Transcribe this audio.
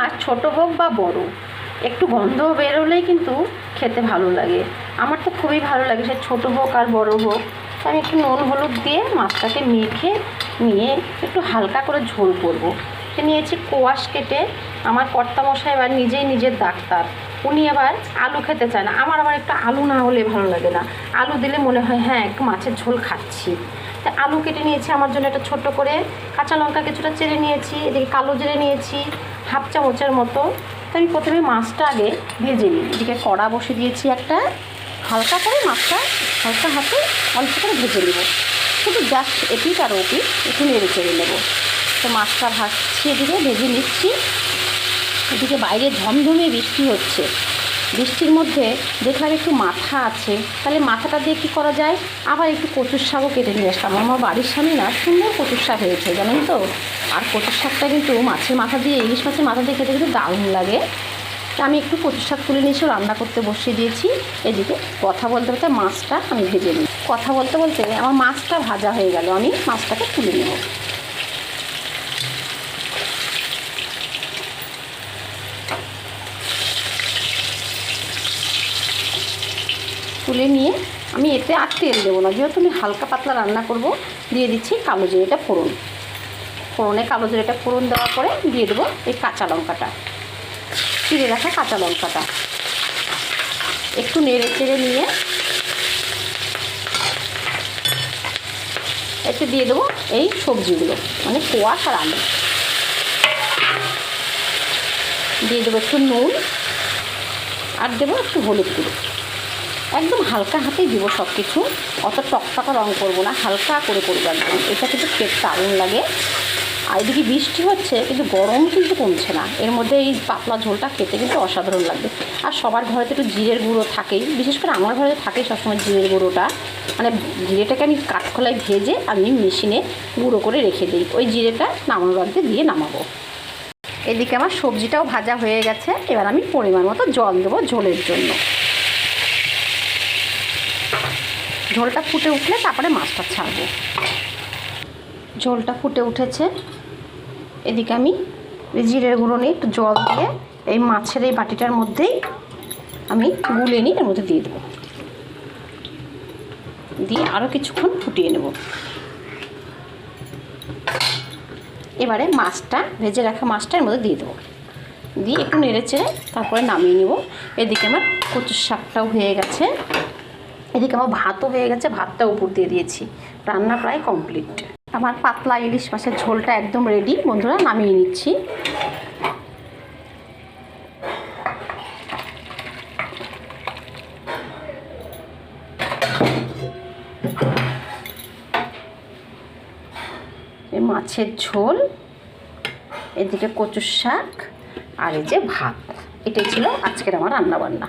মাছ ছোট হোক বা বড়, একটু গন্ধ বেরোলেই কিন্তু খেতে ভালো লাগে। আমার তো খুবই ভালো লাগে সে ছোটো হোক আর বড় হোক। আমি একটু নুন হলুদ দিয়ে মাছটাকে মেখে নিয়ে একটু হালকা করে ঝোল করব। সে নিয়েছি কোয়াশ কেটে আমার কর্তামশাই এবার নিজেই নিজের ডাক্তার। উনি আবার আলু খেতে চায় না। আমার আবার একটু আলু না হলে ভালো লাগে না। আলু দিলে মনে হয় হ্যাঁ একটু মাছের ঝোল খাচ্ছি। তা আলু কেটে নিয়েছি। আমার জন্য একটা ছোট্ট করে কাঁচা লঙ্কা কিছুটা চেড়ে নিয়েছি, এদিকে কালো জিরে নিয়েছি হাফ চামচের মতো। তো আমি প্রথমে মাছটা আগে ভেজে নিই এদিকে কড়া বসে দিয়েছি একটা। হালকা করে মাছটা হালকা হাতে অল্প করে ভেজে নেব। শুধু জাস্ট এটি আর ওপিট একটু নেড়ে চেড়ে নেব। তো মাছটা ভাজছি এদিকে, ভেজে নিচ্ছি। এদিকে বাইরে ঝমঝমে বৃষ্টি হচ্ছে। বৃষ্টির মধ্যে দেখলাম একটু মাথা আছে, তাহলে মাথাটা দিয়ে কী করা যায়? আবার একটু কচুর শাকও কেটে নিয়ে আসলাম। আমার বাড়ির সামনে না সুন্দর কচুর শাক হয়েছে, জানেন তো? আর কচুর শাকটা কিন্তু মাছের মাথা দিয়ে, ইলিশ মাছের মাথা দিয়ে খেতে কিন্তু দারুণ লাগে। তা আমি একটু কচুর শাক তুলে নিয়ে এসে রান্না করতে বসিয়ে দিয়েছি। এদিকে কথা বলতে বলতে মাছটা আমি ভেজে নিই। কথা বলতে বলতে আমার মাছটা ভাজা হয়ে গেল, আমি মাছটাকে তুলে নেব। তুলে নিয়ে আমি এতে আর তেল দেবো না। যেহেতু আমি হালকা পাতলা রান্না করব, দিয়ে দিচ্ছি কালো জিরেটা ফোড়ন। ফোড়নে কালো জিরেটা ফোড়ন দেওয়ার পরে দিয়ে দেবো এই কাঁচা লঙ্কাটা। চিড়ে রাখা কাঁচা লঙ্কাটা। একটু নেড়ে চেড়ে নিয়ে এতে দিয়ে দেবো এই সবজিগুলো মানে কোয়াশ আর আলু। দিয়ে দেবো একটু নুন, আর দেবো একটু হলুদ গুঁড়ো। একদম হালকা হাতেই দিব সব কিছু অত টকটকা রং করব না, হালকা করে করব একদম। এটা কিন্তু খেতে দারুণ লাগে। আর এদিকে বৃষ্টি হচ্ছে, কিন্তু গরম কিন্তু কমছে না। এর মধ্যে এই পাতলা ঝোলটা খেতে কিন্তু অসাধারণ লাগবে আর সবার ঘরে তো একটু জিরের গুঁড়ো থাকেই, বিশেষ করে আমার ঘরে থাকেই সবসময় জিরের গুঁড়োটা। মানে জিরেটাকে আমি কাঠখোলায় ভেজে আমি মেশিনে গুঁড়ো করে রেখে দিই। ওই জিরেটা নামানোর আগে দিয়ে নামাবো। এদিকে আমার সবজিটাও ভাজা হয়ে গেছে, এবার আমি পরিমাণ মতো জল দেবো ঝোলের জন্য। ঝোলটা ফুটে উঠলে তারপরে মাছটা ছাড়বো। ঝোলটা ফুটে উঠেছে। এদিকে আমি জিরের গুঁড়ো নিয়ে একটু জল দিয়ে এই মাছের এই বাটিটার মধ্যেই আমি গুলে নিই এর মধ্যে দিয়ে দেবো। দিয়ে আরও কিছুক্ষণ ফুটিয়ে নেব। এবারে মাছটা, ভেজে রাখা মাছটা এর মধ্যে দিয়ে দেবো। দিয়ে একটু নেড়ে চেড়ে তারপরে নামিয়ে নেব। এদিকে আমার কচুর শাকটাও হয়ে গেছে। এদিকে আমার ভাতও হয়ে গেছে ভাতটা উপর দিয়ে দিয়েছি। রান্না প্রায় কমপ্লিট আমার পাতলা ইলিশ মাছের ঝোলটা একদম রেডি বন্ধুরা, নামিয়ে নিচ্ছি। মাছের ঝোল, এদিকে কচুর শাক, আর এই যে ভাত। এটাই ছিল আজকের আমার রান্নাবান্না।